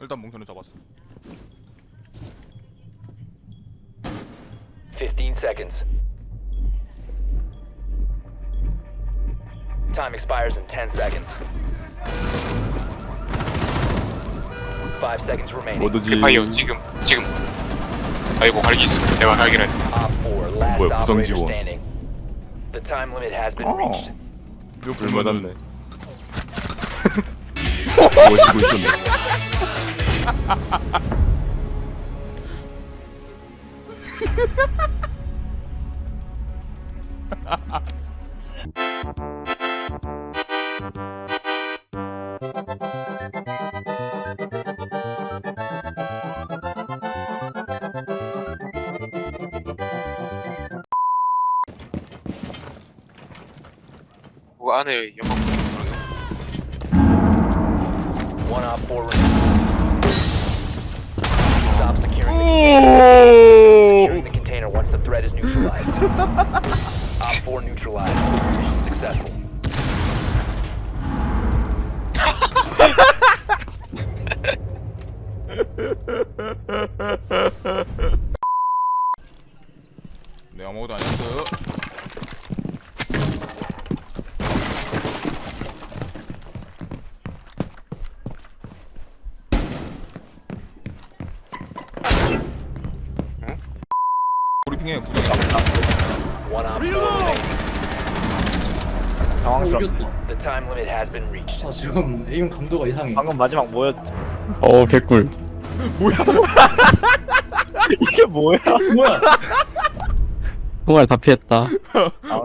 일단 몽현은 잡았어 15 seconds. Time expires in 10 seconds. 5 seconds remaining. 뭐드지 대파이어 지금 지금 아이고 발기수 내가 발견했어 Op 4, last 뭐야, 부정 operator 지원. standing. The time limit has been 어. reached. 이거 불 맞았네 뭐 지고 있었네 그 안에 연막 One Op 4 remaining. Stop securing the, securing the container once the threat is neutralized. Op 4 neutralized. Mission successful. One Op 4 remaining. 당황스럽다. The time limit has been reached. 아 지금 에임 감도가 이상해. 방금 마지막 뭐였? 어 개꿀 이게 뭐야? 뭐야? 총알 다 피했다.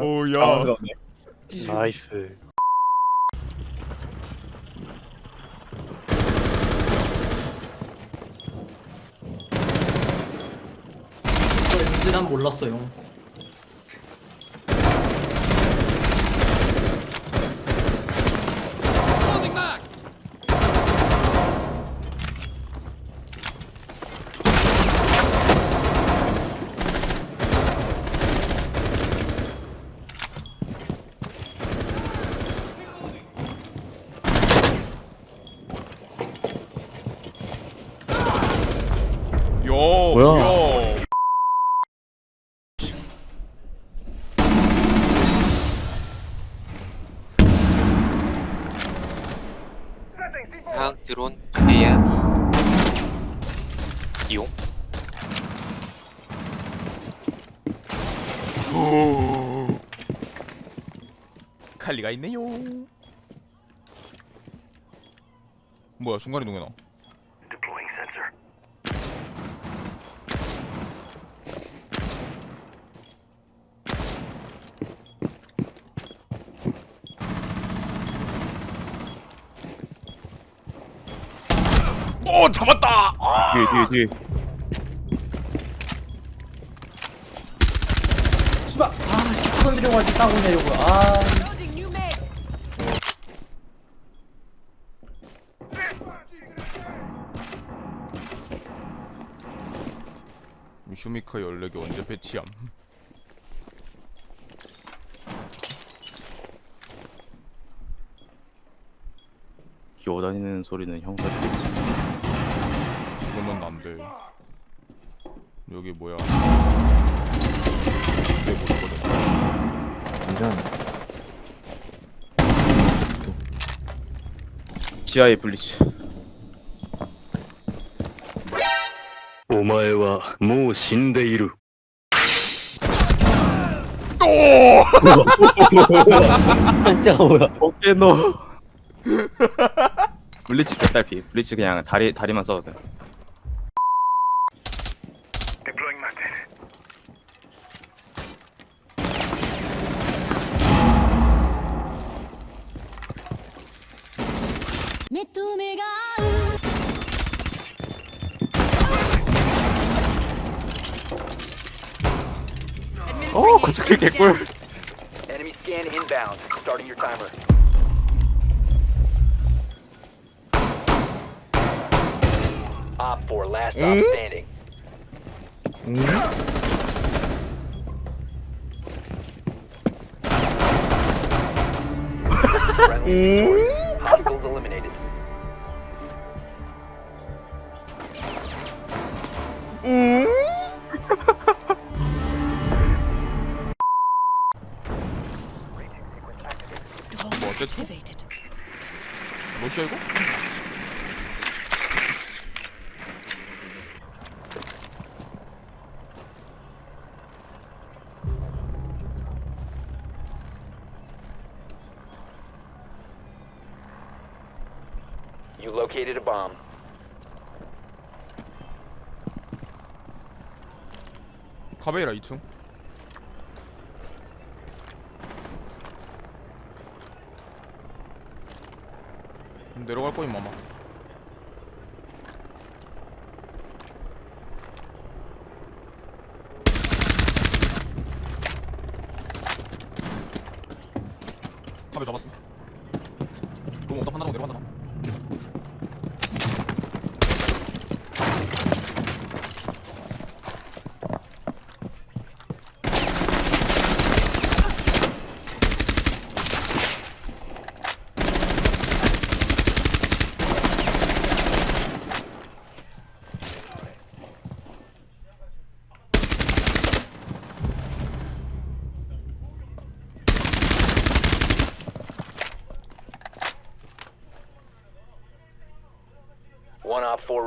오야 당황스럽네. 나이스. 난 몰랐어요. 요 뭐야? 칼리가 있네요. 뭐야 중간에 동해나 오 잡았다! 뒤에 뒤에 뒤에 수박. 아 할때 따고 내려고. 아. 슈미커 14개 언제 배치함 기어다니는 소리는 형사 그러면 안 돼 여기 뭐야 내 모르거든 괜찮아 지하에 블리츠 お前はもう死んでいる。 오케이 너 블리츠 개딸피 블리츠 그냥 다리 다리만 써도 돼 어, 고추길 개꿀. Enemy scan inbound. Starting your timer. Op 4, last stop standing. Friendly victorious. Hostiles eliminated. 대충? activated. 러시아 이거? You located a bomb. 카베이라 2층 내려갈 거임 아마. 카베 잡았어 너무 오답 한다고 내려간다. One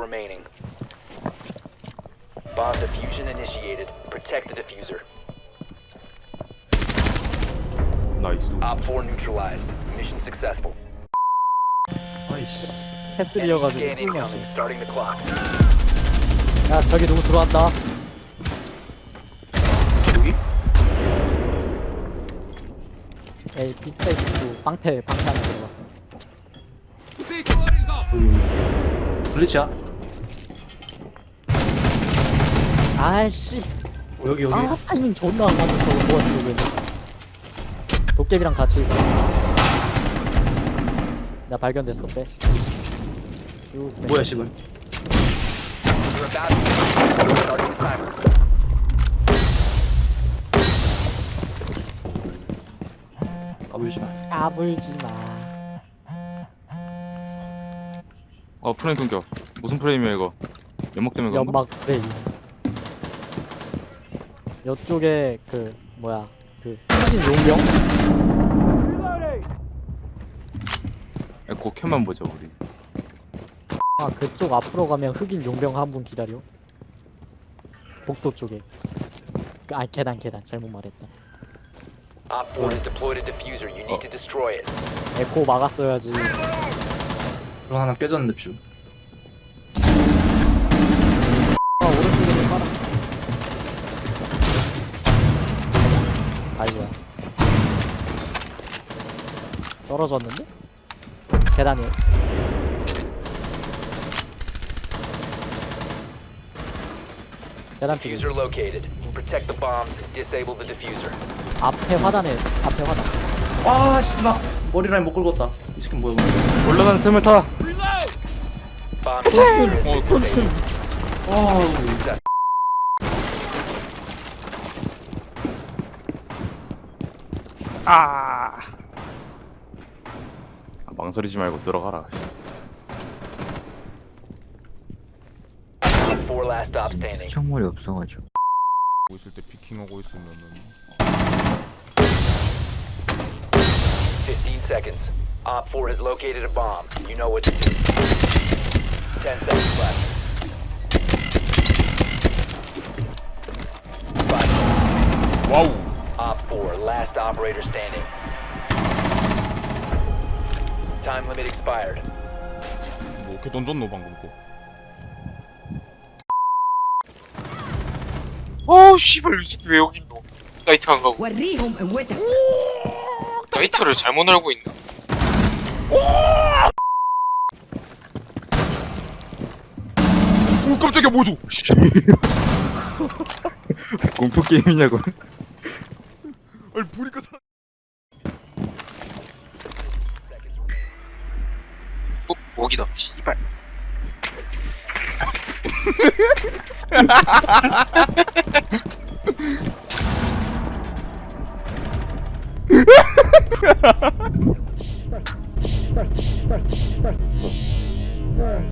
remaining. Bomb diffusion initiated. Protect the diffuser. 나이스 Op four neutralized. Mission successful. 아이씨 Enemy 캐슬이어가지고 scan 꿀맛이 incoming. Starting the clock. 야 저기 누구 들어왔다 여기? 에이 비스테이크 그 방패 방패 하나 들어갔어 블리치야? 아이씨. 여기 여기. 아 타이밍 존나 안 저거 뭐가 있네 도깨비랑 같이 있어. 나 발견됐어 빼. 쭉 빼. 뭐야 씨발. You're about to starting the timer. 까불지 마. 까불지 마. 어 프레임 끊겨. 무슨 프레임이야 이거? 연막 때문에? 연막 프레임 이쪽에 그 뭐야 그 사진 용병? 에코 캔만 보자 우리. 아 그쪽 앞으로 가면 흑인 용병 한 분 기다려. 복도 쪽에. 그, 아 계단 계단. 잘못 말했다. Op four has deployed a diffuser. You need to destroy it. 에코 막았어야지. 그럼 하나 깨졌는데 퓨 아이고야 떨어졌는데? 계단이요 계단 쪽에 Diffuser located. Protect the bombs. Disable the diffuser. 앞에 화단에 앞에 화단 아 씨발 머리 라인 못 긁었다 이 새끼 뭐야 뭐야 올라가는 틈을 타 Bomb diffuser has 어, been disabled. 아우 아, 망설이지 말고 들어가라 four last stop standing. 시청물이 없어가지고 하고 있을 때 피킹하고 있으면은 15 seconds. Op 4 has located a bomb. You know what to do. 10 seconds left. Five. 와우 Op 4, last operator standing. Time limit expired. 뭐 이렇게 던졌노 방금 거 어 씨발 이 새끼 왜 여기 있노 나이트 안 가고 وريهم قوتك 나이트를 잘못 알고 있나 오 깜짝이야 뭐죠 공포 게임이냐고 어? 목이다 씨발